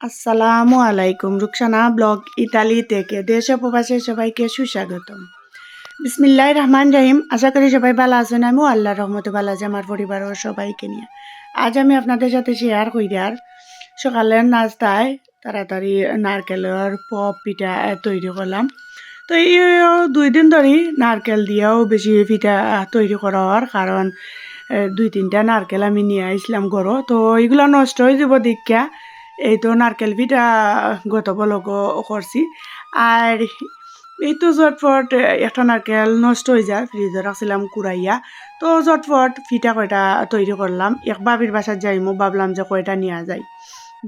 আসসালামু আলাইকুম। Rukhsana blog Italy থেকে দেশে প্রবাসে সবাইকে সুস্বাগতম। বিসমিল্লাহ রহমান রহিম। আশা করি সবাই ভালো আছেন। আমিও আল্লাহর রহমতে ভালো আছে, আমার পরিবারের সবাইকে নিয়ে। আজ আমি আপনাদের সাথে শেয়ার করি আর সকালের নাস্তায় তাড়াতাড়ি নারকেলের পপ পিঠা তৈরি করলাম। তো এই দুই দিন ধরেই নারকেল দিয়েও বেশি পিঠা তৈরি করা হওয়ার কারণ দুই তিনটা নারকেল আমি নিয়ে আসলাম গরো তো এগুলো নষ্ট হয়ে যাব দীক্ষা এই তো নারকেল পিঠা গত বলক করছি আর এই তো ঝটফট একটা নারকেল নষ্ট হয়ে যায় ফ্রিজে রাখছিলাম কুড়াইয়া তো ঝটফট ফিটা কয়টা তৈরি করলাম এক বাবির বাসার যাইমু, ভাবলাম যে কয়টা নেওয়া যায়।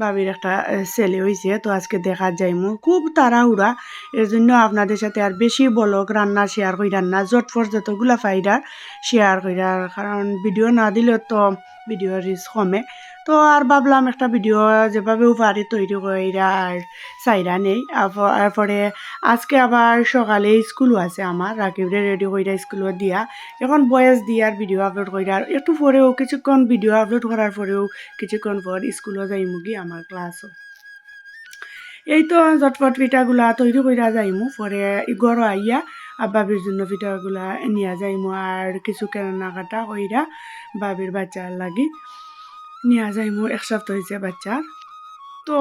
বাবির একটা ছেলে হয়েছে তো আজকে দেখা যাইমু। খুব তাড়াহুড়া এর জন্য আপনাদের সাথে আর বেশি বলক, রান্না শেয়ার করি রান্না ঝটফট যতগুলা ফাইডার শেয়ার কইরার কারণ ভিডিও না দিলে তো ভিডিও রিচ কমে। তো আর ভাবলাম একটা ভিডিও যেভাবে পারি তৈরি কইরা আর চাইরা নেই। তারপরে আজকে আবার সকালে স্কুলও আছে আমার, রাকিবরে রেডি কইরা স্কুলও দিয়া। এখন বয়স দিয়ে আর ভিডিও আপলোড কইরা আর একটু পরেও কিছুক্ষণ ভিডিও আপলোড করার পরেও কিছুক্ষণ পর স্কুলও যাইমু কি আমার ক্লাসও এই তো ঝটপট পিঠাগুলা তৈরি কইরা যাইমু, পরে ঘর আইয়া বাবির জন্য পিঠাগুলা নিয়ে যাইমু। আর কিছু কেনাকাটা কইরা বাবির বাচ্চার লাগি। নিয়ে যাইমু, এক সপ্তাহ হয়েছে বাচ্চার তো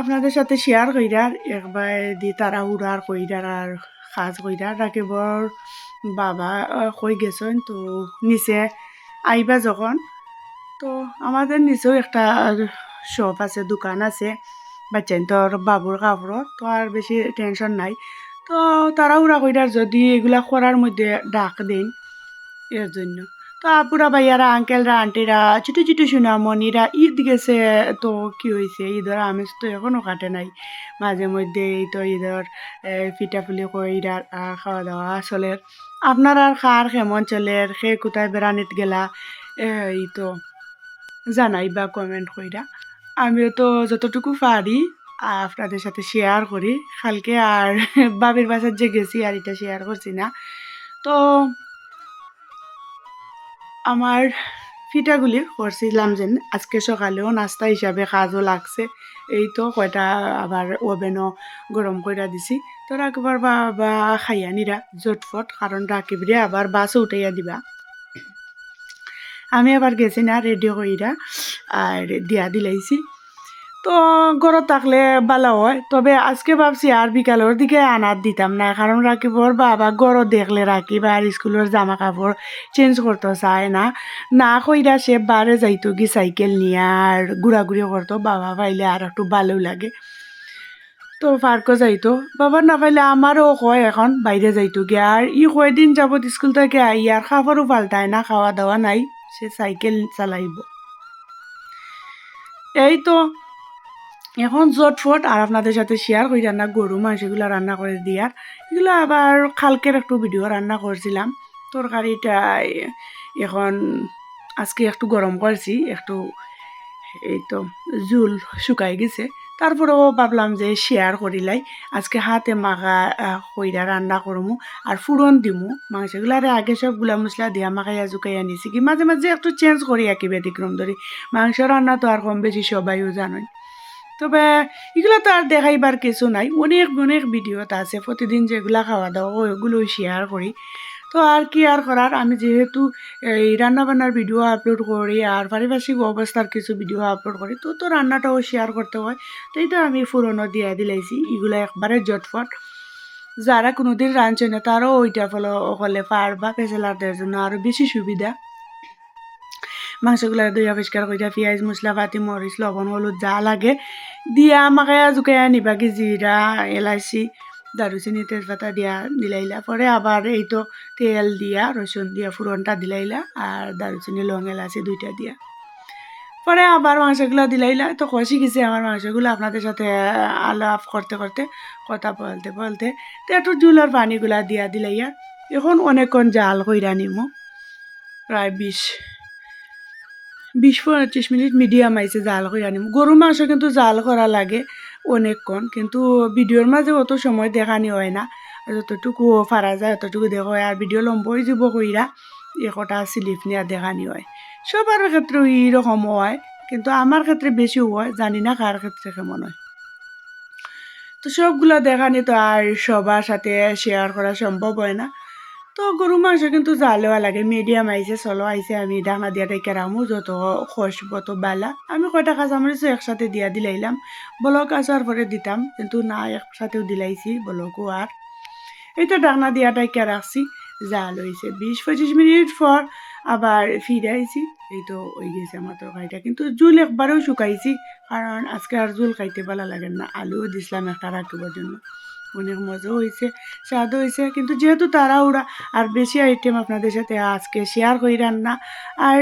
আপনাদের সাথে শেয়ার কইরার একবার দি তারা উড়ার কইরার আর কাজ কইরার, রাকিবর বাবা কই গেছেন? তো নিচে আইবা যখন, তো আমাদের নিচেও একটা শপ আছে, দোকান আছে বাচ্চান তোর বাবুর কাপড় তো আর বেশি টেনশন নাই। তো তাড়াহুড়া কইরার, যদি এগুলা করার মধ্যে ডাক দেন, এর জন্য। তো আপুরা ভাইয়ারা, আঙ্কেলরা, আন্টিরা, ছোটো ছোটো সোনামণিরা ঈদ গেছে, তো কি হয়েছে ঈদের আমেজ তো এখনও কাটে নাই। মাঝে মধ্যে এই তো ঈদের পিঠাপুলি কইরা আর খাওয়া দাওয়া চলে। আপনার আর খার কেমন চলে? সে কোথায় বেড়ানিত গেলা? এই তো জানাই বা কমেন্ট কইরা। আমিও তো যতটুকু পারি আপনাদের সাথে শেয়ার করি। কালকে আর বাবির বাসার যে গেছি আর এটা শেয়ার করছি না। তো আমার ফিটাগুলি করছিলাম যে আজকে সকালেও নাস্তা হিসাবে কাজও লাগছে। এই তো কয়টা আবার ওভেনও গরম করে দিছি। তো রাখবার বা খাইয়া নিরা জটফট, কারণ রাখিবরে আবার বাসও উঠাইয়া দিবা। আমি আবার গেছি না রেডি কইরা, আর দিয়া দিলাইছি। তো ঘরত থাকলে ভালো হয়। তবে আজকে ভাবছি আর বিকালের দিকে আনার দিতাম না, কারণ রাকিবর বাবা ঘর দেখলে রাকিব আর স্কুলের জামা কাপড় চেঞ্জ করতে চায় না। না কইরা সে বারে যাইতো কি সাইকেল নিয়ে আর ঘোরাঘুরি করতো, বাবা পাইলে আর একটু ভালো লাগে। তো পার্কও যাইতো, বাবা না পাইলে আমারও কয় এখন বাইরে যাইতো গিয়ে আর ই কয়দিন যাবত স্কুল থেকে আই, আর খাবারও পাল্টায় না খাওয়া দাওয়া নাই, সে সাইকেল চালাইব। এই তো এখন জটফট আর আপনাদের সাথে শেয়ার করি রান্না গরু মাংস এগুলো রান্না করে দিয়ার এগুলো আবার কালকের একটু ভিডিও রান্না করছিলাম তরকারিটা এখন, আজকে একটু গরম করছি একটু এই তো জুল শুকাই গেছে। তারপরেও ভাবলাম যে শেয়ার করিলাই আজকে হাতে মাখা কইরা রান্না করমু আর ফুরন দিমু। মাংসগুলারে আগে সবগুলা মশলা দিয়া মাখাইয়া জুকাইয়া নিছি কি? মাঝে মাঝে একটু চেঞ্জ করি একই ব্যতিক্রম ধরি মাংস রান্না তো আর কম বেশি সবাইও জানেন তবে এগুলো তো আর দেখাইবার কিছু নাই। অনেক অনেক ভিডিওতে আছে, প্রতিদিন যেগুলা খাওয়া দাওয়া ওগুলো শেয়ার করি। তো আর কি আর করার? আমি যেহেতু এই রান্নাবান্নার ভিডিও আপলোড করি আর পারিপার্শ্বিক অবস্থার কিছু ভিডিও আপলোড করি, তো তো রান্নাটাও শেয়ার করতে হয়। তো আমি পুরনো দিয়ে দিলাইছি, এগুলো একবারে জটফট। যারা কোনোদিন রাঁধছে না, তারাও ওইটা ফলো হলে পারবা পেঁচেলারদের জন্য আরও বেশি সুবিধা। মাংসগুলা ধুইয়া পরিষ্কার কইরা পেঁয়াজ মশলা পাতি মরিচ, লবণ, হলুদ যা লাগে দিয়া আমাকে জুকাইয়া নিবা কি জিরা এলাচি দারুচিনি তেজপাতা দিয়া দিলাইলা পরে আবার এই তো তেল দিয়া রসুন দিয়া ফুরনটা দিলাইলা আর দারুচিনি লং এলাচি দুইটা দিয়া পরে আবার মাংসগুলো দিলাইলা তো কষি গেছে আমার মাংসগুলো আপনাদের সাথে আলাপ করতে করতে কথা বলতে বলতে তো একটু জুলার পানিগুলা দিয়া দিলাইয়া এখন অনেকক্ষণ জাল কইরা নিমো প্রায় বিশ বিশ পঁচিশ মিনিট মিডিয়াম আইছে জাল করে আনিম গরু মাংস কিন্তু জাল করা লাগে অনেকক্ষণ কিন্তু ভিডিওর মাঝে অত সময় দেখানি হয় না। যতটুকু পারা যায় ততটুকু দেখা হয়, আর ভিডিও লম্বা হয়ে যাব কইরা একটা স্লিপ নিয়ে দেখানি হয়। সবার ক্ষেত্রে এইরকম হয়, কিন্তু আমার ক্ষেত্রে বেশি হয়, জানি না কার ক্ষেত্রে কেমন হয়। তো সবগুলো দেখানি তো আর সবার সাথে শেয়ার করা সম্ভব হয় না। তো গরু মাংস কিন্তু জালেওয়া লাগে মিডিয়াম আইছে চলো আইছে আমি ডাঙা দিয়া টাইকে রামু যত খসব তো বালা। আমি কয়টা কাঁচামরিচও একসাথে দিয়া দিলাইলাম বলক আসার পরে দিতাম, কিন্তু না, একসাথেও দিলাইছি বলকও আর এটা ডাঙনা দিয়া টাইকে রাখছি জাল হয়েছে বিশ পঁচিশ মিনিট পর আবার ফিরে আইছি এই তো হয়ে গেছে আমার তরকারিটা কিন্তু জুল একবারেও শুকাইছি কারণ আজকে আর জুল খাইতে ভালো লাগে না, আলুও দিছিলাম একটা রাখবার জন্য। অনেক মজাও হয়েছে, স্বাদও হয়েছে, কিন্তু যেহেতু তারা ওরা আর বেশি আইটেম আপনাদের সাথে আজকে শেয়ার করি রান্না, আর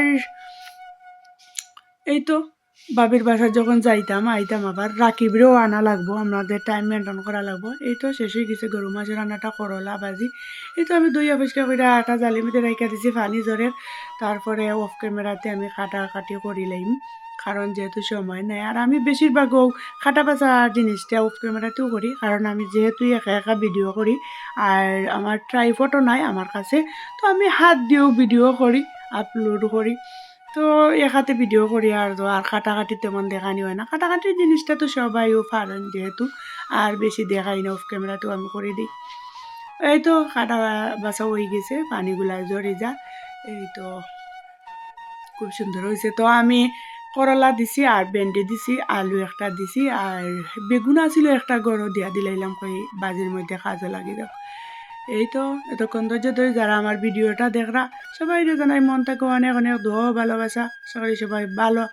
এই তো বাবির বাসা যখন যাইতাম, আইতাম আবার, রাকিবরেও আনা লাগবো, আমাদের টাইম মেনটেন করা লাগবো এই তো শেষ গেছে গরু মাছের রান্নাটা, করলা, ভাজি এই তো আমি দুই পরিষ্কার করে আটা জালি মধ্যে রেখে দিছি পানি জরের তারপরে অফ ক্যামেরাতে আমি কাটা কাটি করিলাম। কারণ যেহেতু সময় নেই। আর আমি বেশিরভাগও কাটা বাছা জিনিসটা অফ ক্যামেরাতেও করি, কারণ আমি যেহেতু একা একা ভিডিও করি আর আমার ট্রাইফটো নাই আমার কাছে, তো আমি হাত দিয়েও ভিডিও করি আপলোড করি। তো একাতে ভিডিও করি আর তো আর কাটাকাটি তেমন দেখানি হয় না। কাটাকাটির জিনিসটা তো সবাইও পারেন যেহেতু, আর বেশি দেখাই না অফ ক্যামেরাতেও আমি করে দিই। এই তো কাটা বাসা হয়ে গেছে, পানিগুলা জড়ে যা এই তো খুব সুন্দর হয়েছে। তো আমি করলা দিছি আর ভেন্ডি দিছি, আলু একটা দিছি আর বেগুন আছিল একটা গরো দিয়া দিলাইলাম কই বাজির মধ্যে কাজে লাগি দাও এই তো, এতক্ষণ ধৈর্য ধরে যারা আমার ভিডিওটা দেখরা সবাই জানাই মন থেকে অনেক অনেক দোয়া ভালোবাসা, আশা করি সবাই ভালো।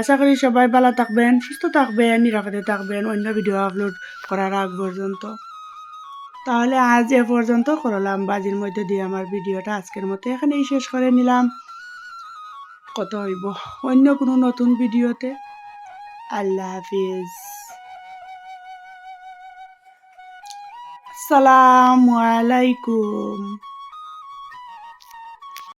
আশা করি সবাই ভালো থাকবেন, সুস্থ থাকবেন নিরাপদে থাকবেন, অন্য ভিডিও আপলোড করার আগ পর্যন্ত তাহলে আজ এ পর্যন্ত করলাম বাজির মধ্যে দিয়ে আমার ভিডিওটা আজকের মতো এখানেই শেষ করে নিলাম। কত হইব। অন্য কোনো নতুন ভিডিওতে আল্লাহ হাফিজ। সালামু আলাইকুম।